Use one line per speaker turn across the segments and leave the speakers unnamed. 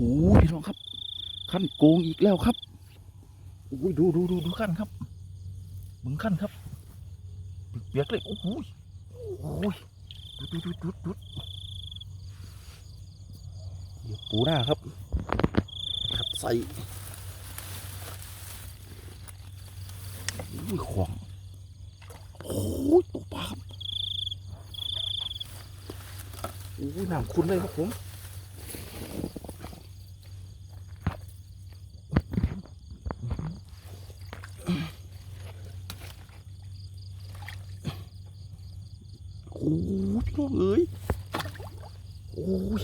พี่น้องครับ ขั้นโกงอีกแล้วครับโอ้ยดูดูดูดูขั้นครับมึงขั้นครับเปียกเลยโอ้โหโอ้ยดูดูดูดูดูเดี๋ยวปูหน้าครับขัดใส่อุ้ยขวางโอ้ยตกปลาครับโอ้ยน้ำคุณเลยครับผม โอ้ยพี่น้องเอ้ยโอ้ย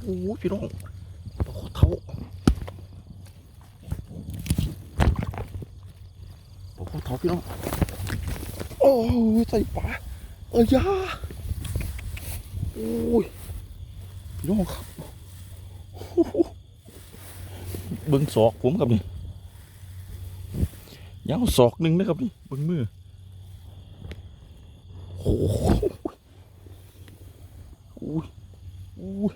โอ้ยพี่น้องโอ้เท้าโอ้เท้า พี่น้อง โอ้ยใส่ปลาเอ้ยยาโอ้ยพี่น้องครับโอ้โหเบิ้งศอกผมครับนี่ยาวศอกหนึ่งนะครับนี่เบิ้งมือโอ้โหโอ้ยโอ้ย